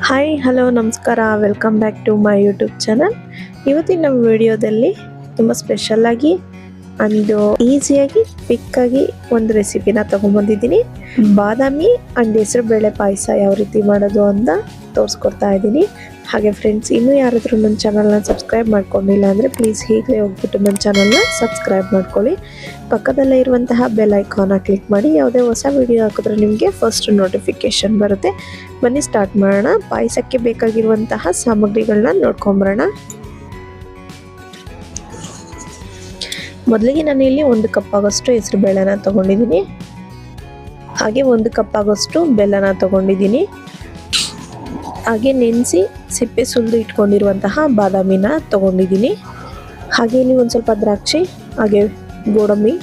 Hi hello ನಮಸ್ಕಾರ. Welcome back to my YouTube channel ಇವತ್ತಿನ ನಮ್ಮ ವಿಡಿಯೋದಲ್ಲಿ ತುಂಬ ಸ್ಪೆಷಲ್ಲಾಗಿ ಒಂದು ಈಸಿಯಾಗಿ ಕ್ವಿಕ್ಕಾಗಿ ಒಂದು ರೆಸಿಪಿನ ತೊಗೊಂಬಂದಿದ್ದೀನಿ. ಬಾದಾಮಿ ಆ್ಯಂಡ್ ಹೆಸರು ಬೇಳೆ ಪಾಯಸ ಯಾವ ರೀತಿ ಮಾಡೋದು ಅಂತ ತೋರಿಸ್ಕೊಡ್ತಾ ಇದ್ದೀನಿ. ಹಾಗೆ ಫ್ರೆಂಡ್ಸ್ ಇನ್ನೂ ಯಾರಾದರೂ ನನ್ನ ಚಾನಲ್ನ ಸಬ್ಸ್ಕ್ರೈಬ್ ಮಾಡ್ಕೊಂಡಿಲ್ಲ ಅಂದರೆ ಪ್ಲೀಸ್ ಹೀಗೆ ಹೋಗ್ಬಿಟ್ಟು ನನ್ನ ಚಾನಲ್ನ ಸಬ್ಸ್ಕ್ರೈಬ್ ಮಾಡ್ಕೊಳ್ಳಿ. ಪಕ್ಕದಲ್ಲೇ ಇರುವಂತಹ ಬೆಲ್ ಐಕಾನ ಕ್ಲಿಕ್ ಮಾಡಿ, ಯಾವುದೇ ಹೊಸ ವಿಡಿಯೋ ಹಾಕಿದ್ರೆ ನಿಮಗೆ ಫಸ್ಟ್ ನೋಟಿಫಿಕೇಶನ್ ಬರುತ್ತೆ. ಬನ್ನಿ ಸ್ಟಾರ್ಟ್ ಮಾಡೋಣ. ಪಾಯಸಕ್ಕೆ ಬೇಕಾಗಿರುವಂತಹ ಸಾಮಗ್ರಿಗಳನ್ನ ನೋಡ್ಕೊಂಬರೋಣ ಮೊದಲಿಗೆ ನಾನು ಇಲ್ಲಿ ಒಂದು ಕಪ್ ಆಗೋಷ್ಟು ಹೆಸರು ಬೇಳೆನ ತಗೊಂಡಿದ್ದೀನಿ. ಹಾಗೆ ಒಂದು ಕಪ್ ಆಗೋಷ್ಟು ಬೆಲ್ಲನ ತಗೊಂಡಿದ್ದೀನಿ. ಹಾಗೆ ನೆನೆಸಿ ಸಿಪ್ಪೆ ಸುಲಿದು ಇಟ್ಕೊಂಡಿರುವಂತಹ ಬಾದಾಮಿನ ತೊಗೊಂಡಿದ್ದೀನಿ. ಹಾಗೆ ಇಲ್ಲಿ ಒಂದು ಸ್ವಲ್ಪ ದ್ರಾಕ್ಷಿ, ಹಾಗೆ ಗೋಡಂಬಿ,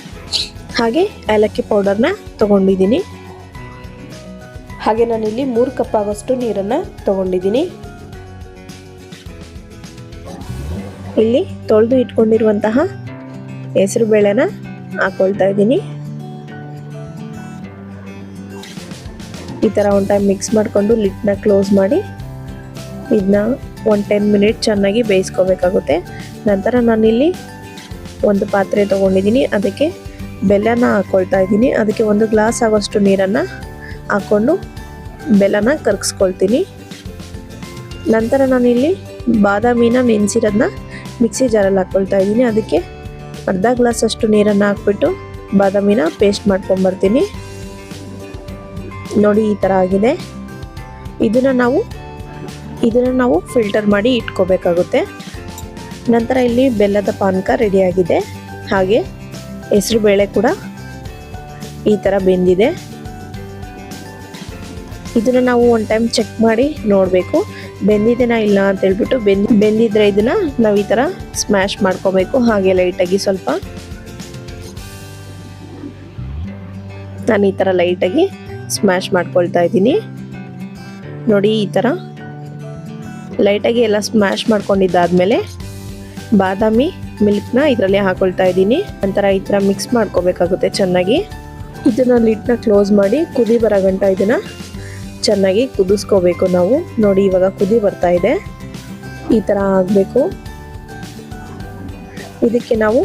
ಹಾಗೆ ಏಲಕ್ಕಿ ಪೌಡರ್ನ ತಗೊಂಡಿದ್ದೀನಿ. ಹಾಗೆ ನಾನಿಲ್ಲಿ ಮೂರು ಕಪ್ ಆಗೋಷ್ಟು ನೀರನ್ನು ತಗೊಂಡಿದ್ದೀನಿ. ಇಲ್ಲಿ ತೊಳೆದು ಇಟ್ಕೊಂಡಿರುವಂತಹ ಹೆಸರು ಬೇಳೆನ ಹಾಕ್ಕೊಳ್ತಾ ಇದ್ದೀನಿ. ಈ ಥರ ಒಂದು ಟೈಮ್ ಮಿಕ್ಸ್ ಮಾಡಿಕೊಂಡು ಲಿಡ್ನ ಕ್ಲೋಸ್ ಮಾಡಿ ಇದನ್ನ ಒಂದು ಟೆನ್ ಮಿನಿಟ್ ಚೆನ್ನಾಗಿ ಬೇಯಿಸ್ಕೋಬೇಕಾಗುತ್ತೆ. ನಂತರ ನಾನಿಲ್ಲಿ ಒಂದು ಪಾತ್ರೆ ತೊಗೊಂಡಿದ್ದೀನಿ. ಅದಕ್ಕೆ ಬೆಲ್ಲನ ಹಾಕ್ಕೊಳ್ತಾ ಇದ್ದೀನಿ. ಅದಕ್ಕೆ ಒಂದು ಗ್ಲಾಸ್ ಆಗೋಷ್ಟು ನೀರನ್ನು ಹಾಕ್ಕೊಂಡು ಬೆಲ್ಲನ ಕರಗಿಸ್ಕೊಳ್ತೀನಿ. ನಂತರ ನಾನಿಲ್ಲಿ ಬಾದಾಮಿನ ನೆನೆಸಿರೋದನ್ನ ಮಿಕ್ಸಿ ಜಾರಲ್ಲಿ ಹಾಕ್ಕೊಳ್ತಾ ಇದ್ದೀನಿ. ಅದಕ್ಕೆ ಅರ್ಧ ಗ್ಲಾಸಷ್ಟು ನೀರನ್ನು ಹಾಕ್ಬಿಟ್ಟು ಬಾದಾಮಿನ ಪೇಸ್ಟ್ ಮಾಡ್ಕೊಂಬರ್ತೀನಿ. ನೋಡಿ ಈ ಥರ ಆಗಿದೆ. ಇದನ್ನು ನಾವು ಇದನ್ನು ನಾವು ಫಿಲ್ಟರ್ ಮಾಡಿ ಇಟ್ಕೋಬೇಕಾಗುತ್ತೆ. ನಂತರ ಇಲ್ಲಿ ಬೆಲ್ಲದ ಪಾನಕ ರೆಡಿಯಾಗಿದೆ ಹಾಗೆ ಹೆಸರು ಬೇಳೆ ಕೂಡ ಈ ಥರ ಬೆಂದಿದೆ. ಇದನ್ನು ನಾವು ಒಂದು ಟೈಮ್ ಚೆಕ್ ಮಾಡಿ ನೋಡಬೇಕು. ಬೆಂದಿದೆನಾ ಇಲ್ಲ ಅಂತ ಹೇಳ್ಬಿಟ್ಟು ಬೆಂದ್, ಬೆಂದಿದ್ರೆ ಇದನ್ನು ನಾವು ಈ ಥರ ಸ್ಮ್ಯಾಶ್ ಮಾಡ್ಕೋಬೇಕು. ಹಾಗೆ ಲೈಟಾಗಿ ಸ್ವಲ್ಪ. ನಾನು ಈ ಥರ ಲೈಟಾಗಿ ಸ್ಮ್ಯಾಶ್ ಮಾಡ್ಕೊಳ್ತಾ ಇದ್ದೀನಿ. ನೋಡಿ ಈ ಥರ ಲೈಟಾಗಿ ಎಲ್ಲ ಸ್ಮ್ಯಾಶ್ ಮಾಡ್ಕೊಂಡಿದ್ದಾದಮೇಲೆ ಬಾದಾಮಿ ಮಿಲ್ಕ್ನ ಇದರಲ್ಲಿ ಹಾಕೊಳ್ತಾ ಇದ್ದೀನಿ. ನಂತರ ಈ ಥರ ಮಿಕ್ಸ್ ಮಾಡ್ಕೋಬೇಕಾಗುತ್ತೆ ಚೆನ್ನಾಗಿ. ಇದನ್ನು ಲಿಡ್ನ ಕ್ಲೋಸ್ ಮಾಡಿ ಕುದಿ ಬರೋ ಗಂಟ ಇದನ್ನು ಚೆನ್ನಾಗಿ ಕುದಿಸ್ಕೋಬೇಕು ನಾವು. ನೋಡಿ ಇವಾಗ ಕುದಿ ಬರ್ತಾ ಇದೆ. ಈ ಥರ ಆಗಬೇಕು. ಇದಕ್ಕೆ ನಾವು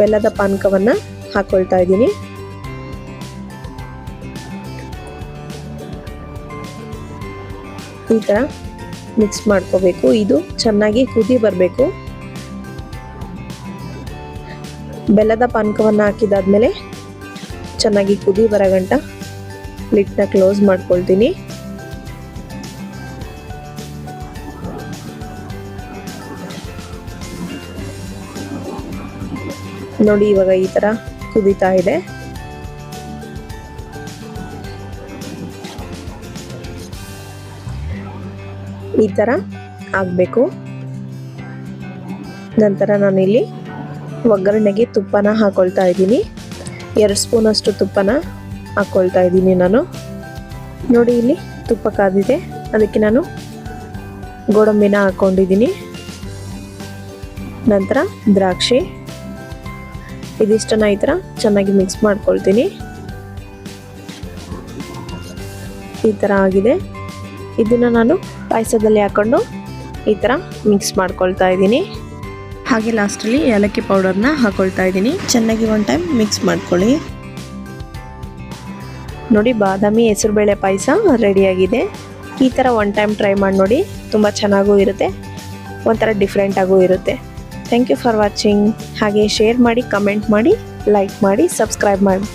ಬೆಲ್ಲದ ಪಾನಕವನ್ನು ಹಾಕ್ಕೊಳ್ತಾ ಇದ್ದೀನಿ. ಈ ಥರ ಮಿಕ್ಸ್ ಮಾಡ್ಕೋಬೇಕು. ಇದು ಚೆನ್ನಾಗಿ ಕುದಿ ಬರಬೇಕು. ಬೆಲ್ಲದ ಪಾನಕವನ್ನು ಹಾಕಿದಾದ್ಮೇಲೆ ಚೆನ್ನಾಗಿ ಕುದಿ ಬರೋ ಗಂಟ ಲಿಟ್ನ ಕ್ಲೋಸ್ ಮಾಡ್ಕೊಳ್ತೀನಿ. ನೋಡಿ ಇವಾಗ ಈ ಥರ ಕುದೀತಾ ಇದೆ. ಈ ಥರ ಆಗಬೇಕು. ನಂತರ ನಾನಿಲ್ಲಿ ಒಗ್ಗರಣೆಗೆ ತುಪ್ಪನ ಹಾಕೊಳ್ತಾ ಇದ್ದೀನಿ. ಎರಡು ಸ್ಪೂನಷ್ಟು ತುಪ್ಪನ ಹಾಕ್ಕೊಳ್ತಾ ಇದ್ದೀನಿ ನಾನು. ನೋಡಿ ಇಲ್ಲಿ ತುಪ್ಪ ಕಾದಿದೆ. ಅದಕ್ಕೆ ನಾನು ಗೋಡಂಬಿನ ಹಾಕ್ಕೊಂಡಿದ್ದೀನಿ ನಂತರ ದ್ರಾಕ್ಷಿ. ಇದಿಷ್ಟನ್ನ ಈ ಥರ ಚೆನ್ನಾಗಿ ಮಿಕ್ಸ್ ಮಾಡ್ಕೊಳ್ತೀನಿ. ಈ ಥರ ಆಗಿದೆ. ಇದನ್ನು ನಾನು ಪಾಯಸದಲ್ಲಿ ಹಾಕೊಂಡು ಈ ಥರ ಮಿಕ್ಸ್ ಮಾಡ್ಕೊಳ್ತಾ ಇದ್ದೀನಿ. ಹಾಗೆ ಲಾಸ್ಟಲ್ಲಿ ಏಲಕ್ಕಿ ಪೌಡರ್ನ ಹಾಕೊಳ್ತಾ ಇದ್ದೀನಿ. ಚೆನ್ನಾಗಿ ಒಂದು ಟೈಮ್ ಮಿಕ್ಸ್ ಮಾಡ್ಕೊಳ್ಳಿ. ನೋಡಿ ಬಾದಾಮಿ ಹೆಸರುಬೇಳೆ ಪಾಯಸ ರೆಡಿಯಾಗಿದೆ. ಈ ಥರ ಒನ್ ಟೈಮ್ ಟ್ರೈ ಮಾಡಿ ನೋಡಿ ತುಂಬ ಚೆನ್ನಾಗೂ ಇರುತ್ತೆ. ಒಂಥರ ಡಿಫ್ರೆಂಟಾಗೂ ಇರುತ್ತೆ. ಥ್ಯಾಂಕ್ ಯು ಫಾರ್ ವಾಚಿಂಗ್ ಹಾಗೆ ಶೇರ್ ಮಾಡಿ ಕಮೆಂಟ್ ಮಾಡಿ ಲೈಕ್ ಮಾಡಿ ಸಬ್ಸ್ಕ್ರೈಬ್ ಮಾಡಿ.